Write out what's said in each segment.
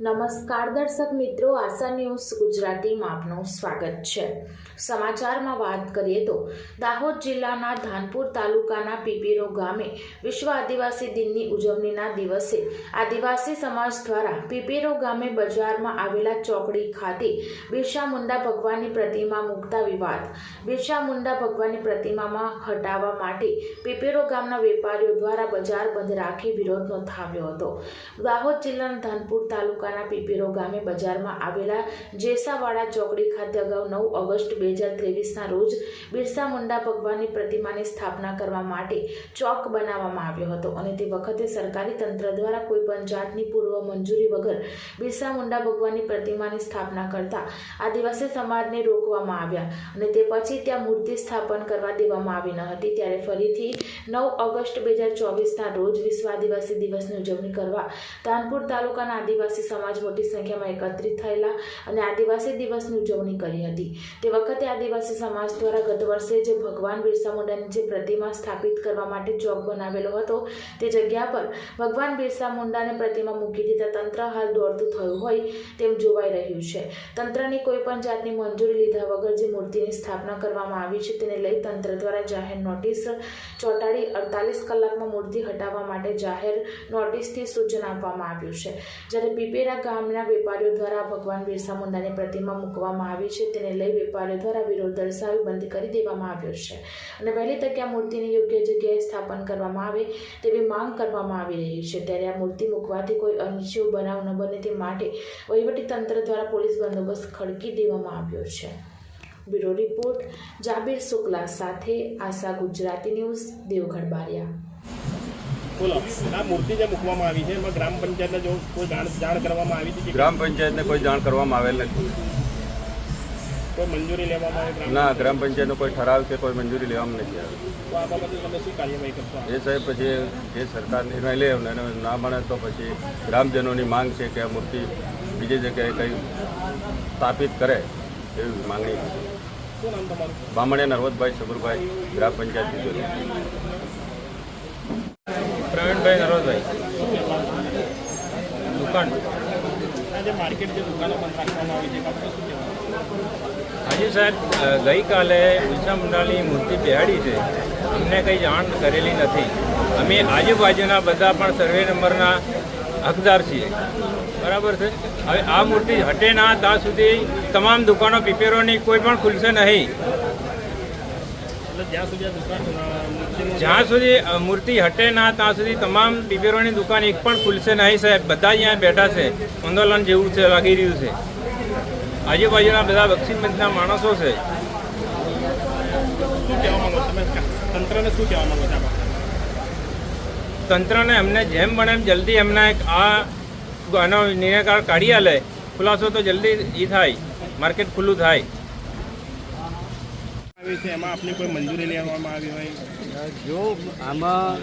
નમસ્કાર દર્શક મિત્રો, આશા ન્યૂઝ ગુજરાતીમાં આપનું સ્વાગત છે. સમાચારમાં વાત કરીએ તો, દાહોદ જિલ્લાના ધાનપુર તાલુકાના પીપીરો ગામે વિશ્વ આદિવાસી દિનની ઉજવણીના દિવસે આદિવાસી સમાજ દ્વારા પીપીરો ગામે બજારમાં આવેલા ચોકડી ખાતે બિરસા મુંડા ભગવાનની પ્રતિમા મૂકતા વિવાદ. બિરસા મુંડા ભગવાનની પ્રતિમામાં હટાવવા માટે પીપીરો ગામના વેપારીઓ દ્વારા બજાર બંધ રાખી વિરોધ નોંધાવ્યો હતો. દાહોદ જિલ્લાના ધાનપુર તાલુકાના પીપીરો ગામે બજારમાં આવેલા જેસાવાડા ચોકડી ખાતે અગાઉ નવ ઓગસ્ટ બે હજાર ત્રેવીસના રોજ બિરસા મુંડા ભગવાનની પ્રતિમાની સ્થાપના કરવા માટે ચોક બનાવવામાં આવ્યો હતો અને તે વખતે સરકારી તંત્ર દ્વારા કોઈ પણ જાતની પૂર્વ મંજૂરી વગર બિરસા મુંડા ભગવાનની પ્રતિમાની સ્થાપના કરતા આદિવાસી સમાજને રોકવામાં આવ્યા અને તે પછી ત્યાં મૂર્તિ સ્થાપન કરવા દેવામાં આવી ન હતી. ત્યારે ફરીથી નવ ઓગસ્ટ બે હજાર ચોવીસના રોજ વિશ્વ આદિવાસી દિવસની ઉજવણી કરવા તાનપુર તાલુકાના આદિવાસી સમાજ મોટી સંખ્યામાં એકત્રિત થયેલા અને આદિવાસી દિવસની ઉજવણી કરી હતી. તે વખતે આદિવાસી સમાજ દ્વારા ગત વર્ષે જે ભગવાન બિરસા મુંડાની જે પ્રતિમા સ્થાપિત કરવા માટે ચોક બનાવેલો હતો, તે જગ્યા પર ભગવાન બિરસા મુંડાને પ્રતિમા મૂકી દીધા તંત્ર હાલ દોડતું થયું હોય તેમ જોવાઈ રહ્યું છે. તંત્રની કોઈ પણ જાતની મંજૂરી લીધા વગર જે મૂર્તિની સ્થાપના કરવામાં આવી છે તેને લઈ તંત્ર દ્વારા જાહેર નોટિસ ચોંટાડી અડતાલીસ કલાકમાં મૂર્તિ હટાવવા માટે જાહેર નોટિસથી સૂચન આપવામાં આવ્યું છે. જ્યારે પીપેરા ગામના વેપારીઓ દ્વારા ભગવાન બિરસા મુંડાની પ્રતિમા મૂકવામાં આવી છે. તેને લઈ વેપારીઓ દ્વારા વિરોધ દર્શાવી બંધ કરી દેવામાં આવ્યો છે અને વહેલી તકે આ મૂર્તિની યોગ્ય જગ્યાએ સ્થાપન કરવામાં આવે તેવી માંગ કરવામાં આવી રહી છે. ત્યારે આ મૂર્તિ મૂકવાથી કોઈ અનિચ્છનીય બનાવ ન બને તે માટે તંત્ર દ્વારા પોલીસ બંદોબસ્ત ખડકી દેવામાં આવ્યો છે. બ્યુરો રિપોર્ટ, જાબીર શુક્લા સાથે આશા ગુજરાતી ન્યૂઝ દેવગઢ બારિયા. બોલો. આ મૂર્તિ જે મૂકવામાં આવી છે એમાં ગ્રામ પંચાયતને જો કોઈ જાણ કરવામાં આવી હતી ગ્રામ પંચાયતને કોઈ જાણ કરવામાં આવેલ નથી. કોઈ મંજૂરી લેવામાં આવે ગ્રામ ના ગ્રામ પંચાયતનો કોઈ ઠરાવ કે કોઈ મંજૂરી લેવામાં નથી આવી. એ સાહેબ પછી જે સરકાર નિર્ણય લે અને ના મળે તો પછી ગ્રામજનોની માંગ છે કે આ મૂર્તિ બીજી જગ્યાએ કંઈ સ્થાપિત કરે એવી માંગણી બામણિયા નરવતભાઈ સબુરભાઈ ગ્રામ પંચાયત પ્રવીણભાઈ નરોજભાઈ દુકાન. આ માર્કેટ જે દુકાનો બંધ રાખવામાં આવી છે બાબતે શું કહેવાનું? આજે સાહેબ ગઈકાલે ઉષા મંડાલની મૂર્તિ બેહાડી છે. અમને કંઈ જાણ કરેલી નથી. અમે આજુબાજુના બધા પણ સર્વે નંબરના હકદાર છીએ. બરાબર છે? હવે આ મૂર્તિ હટે ના ત્યાં સુધી તમામ દુકાનો પીપેરોની કોઈ પણ ખુલશે નહીં. જ્યાં સુધી આ દુકાન જ્યાં સુધી મૂર્તિ હટે ના ત્યાં સુધી તમામ પીપેરોની દુકાન એક પણ ખુલશે નહીં સાહેબ. બધા અહીંયા બેઠા છે. આંદોલન જેવું છે લાગી રહ્યું છે. આજુબાજુના બધા બક્ષીપંચના માણસો છે. તંત્રને શું કહેવા માંગો છો તંત્રને એમને જેમ બને એમ જલ્દી એમના એક આ આનો નિર્ણયકાર કાઢી આલે. ખુલાસો તો જલ્દી એ થાય. માર્કેટ ખુલ્લું થાય. એમાં આપની કોઈ મંજૂરી લેવામાં આવી હોય? જો આમાં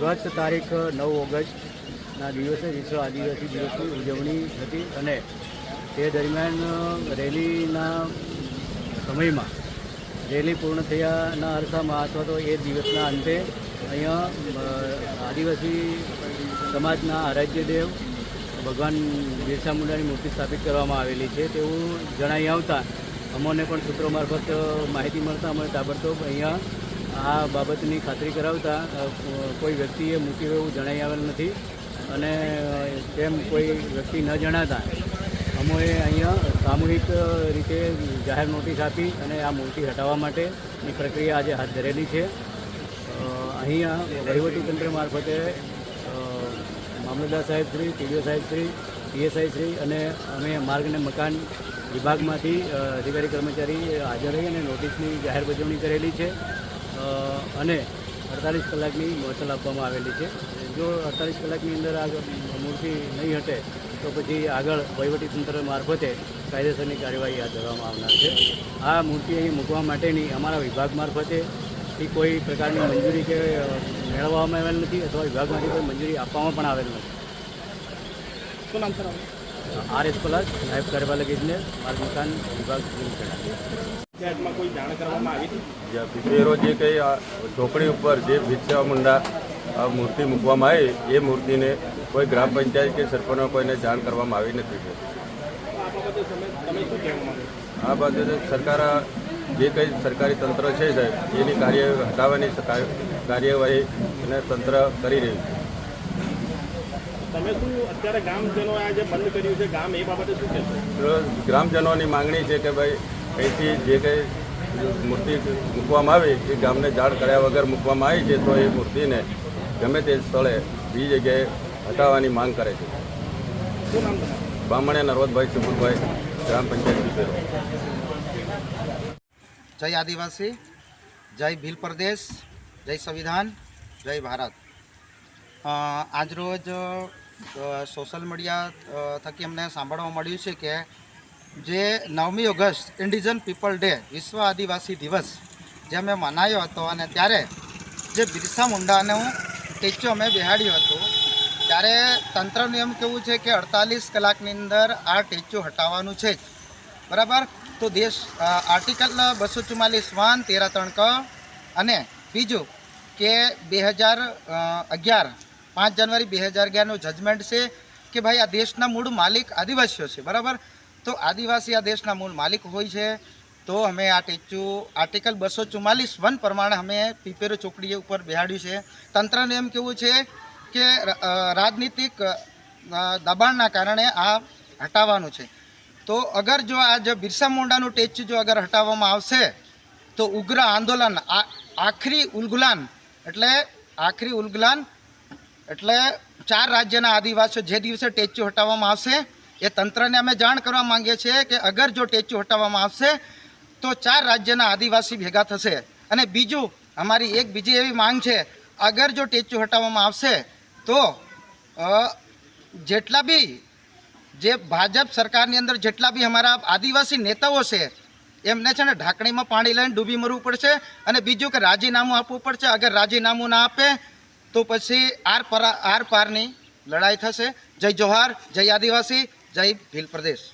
ગત તારીખ નવ ઓગસ્ટના દિવસે, વિશ્વ આદિવાસી દિવસની ઉજવણી હતી અને તે દરમિયાન રેલીના સમયમાં, રેલી પૂર્ણ થયાના અરસામાં, અથવા તો એ દિવસના અંતે અહીંયા આદિવાસી સમાજના આરાધ્યદેવ ભગવાન બિરસા મુંડાની મૂર્તિ સ્થાપિત કરવામાં આવેલી છે તેવું જણાઈ આવતા અમોને પણ સૂત્રો મારફત માહિતી મળતા અમે તાબડતોબ અહીંયા આ બાબતની ખાતરી કરાવતા કોઈ વ્યક્તિએ મૂક્યું એવું જણાઈ આવેલ નથી અને તેમ કોઈ વ્યક્તિ ન જણાતા, અમોએ અહીંયા સામૂહિક રીતે જાહેર નોટિસ આપી અને આ મૂર્તિ હટાવવા માટેની પ્રક્રિયા આજે હાથ ધરેલી છે. અહીંયા વહીવટીતંત્ર મારફતે મામલતદાર સાહેબ શ્રી ટીડીઓ સાહેબ શ્રી, પીએસઆઈ શ્રી અને અમે માર્ગ અને મકાન વિભાગમાંથી અધિકારી કર્મચારી હાજર રહી અને નોટિસની જાહેર બજવણી કરેલી છે. અને અડતાલીસ કલાકની મોચલ આપવામાં આવેલી છે. જો અડતાલીસ કલાકની અંદર આ મૂર્તિ નહીં હટે તો પછી આગળ વહીવટીતંત્ર મારફતે કાયદેસરની કાર્યવાહી હાથ ધરવામાં આવનાર છે. આ મૂર્તિ અહીં મૂકવા માટેની અમારા વિભાગ મારફતે કોઈ પ્રકારની મંજૂરી કે મેળવવામાં આવેલ નથી અથવા વિભાગમાંથી કોઈ મંજૂરી આપવામાં પણ આવેલ નથી. શું નામ સર? આર એસ પલાસ નાયબ કાર્યપાલક ઇજનેર માર્ગ મકાન વિભાગ જે કંઈ ચોકડી ઉપર જે બિરસા મુંડા મૂર્તિ મૂકવામાં આવી એ મૂર્તિને કોઈ ગ્રામ પંચાયત કે સરપંચો કોઈને જાણ કરવામાં આવી નથી આ બાબતે સરકાર જે કંઈ સરકારી તંત્ર છે સાહેબ એની કાર્ય હટાવવાની કાર્યવાહી અને તંત્ર કરી રહ્યું છે. તમે શું અત્યારે ગામજનો આ જે બંધ કર્યું છે ગામ એ બાબતે શું કહેશો? ગ્રામજનોની માંગણી છે કે ભાઈ અહીંથી જે કંઈ મૂર્તિ મૂકવામાં આવી, એ ગામને જાણ કર્યા વગર મૂકવામાં આવી છે, તો એ મૂર્તિને ગમે તે સ્થળે બીજી જગ્યાએ હટાવવાની માંગ કરે છે. બામણે નરવદભાઈ સુમુખભાઈ ગ્રામ પંચાયત જય આદિવાસી, જય ભીલ પ્રદેશ, જય સંવિધાન, જય ભારત. આજરોજ સોશિયલ મીડિયા થકી અમને સાંભળવા મળ્યું છે કે જે નવમી ઓગસ્ટ ઇન્ડિજન પીપલ ડે, વિશ્વ આદિવાસી દિવસ, જે અમે મનાવ્યો હતો અને ત્યારે જે બિરસા મુંડાનું સ્ટેચ્યુ અમે બેહાડ્યું હતું, ત્યારે તંત્રનું એમ કેવું છે કે અડતાલીસ કલાકની અંદર આ સ્ટેચ્યુ હટાવવાનું છે જ. બરાબર? તો દેશ આર્ટિકલ બસો ચુમ્માલીસ વાન, તેરા ત્રણ ક અને બીજું કે બે હજાર અગિયાર, પાંચ જાન્યુઆરી બે હજાર અગિયારનું જજમેન્ટ છે કે ભાઈ આ દેશના મૂળ માલિક આદિવાસીઓ છે. બરાબર? તો આદિવાસી આ દેશના મૂળ માલિક હોય છે. તો અમે આ ટેચ્યુ આર્ટિકલ બસો ચુમ્માલીસ વન પ્રમાણે અમે પીપેરો ચોકડી ઉપર બેહાડ્યું છે. તંત્રને એમ કેવું છે કે રાજનીતિક દબાણના કારણે આ હટાવવાનું છે. તો અગર જો આ જો બિરસા મુંડાનું ટેચ્યુ જો અગર હટાવવામાં આવશે, તો ઉગ્ર આંદોલન, આ, આખરી ઉલગુલાન, એટલે આખરી ઉલગુલાન, એટલે ચાર રાજ્યના આદિવાસીઓ જે દિવસે ટેચ્યુ હટાવવામાં આવશે એ તંત્રને અમે જાણ કરવા માંગીએ છીએ કે અગર જો ટેચ્યુ હટાવવામાં આવશે, તો ચાર રાજ્યના આદિવાસી ભેગા થશે. અને બીજું, અમારી એક બીજી એવી માંગ છે, અગર જો ટેચ્યુ હટાવવામાં આવશે, તો જેટલા બી જે ભાજપ સરકારની અંદર જેટલા બી અમારા આદિવાસી નેતાઓ છે, એમને છે ને ઢાંકણીમાં પાણી લઈને ડૂબી મરવું પડશે અને બીજું કે રાજીનામું આપવું પડશે. અગર રાજીનામું ના આપે, તો પછી આર પર, આર પારની લડાઈ થશે. જય જોહાર જય આદિવાસી. જય ભીલ પ્રદેશ.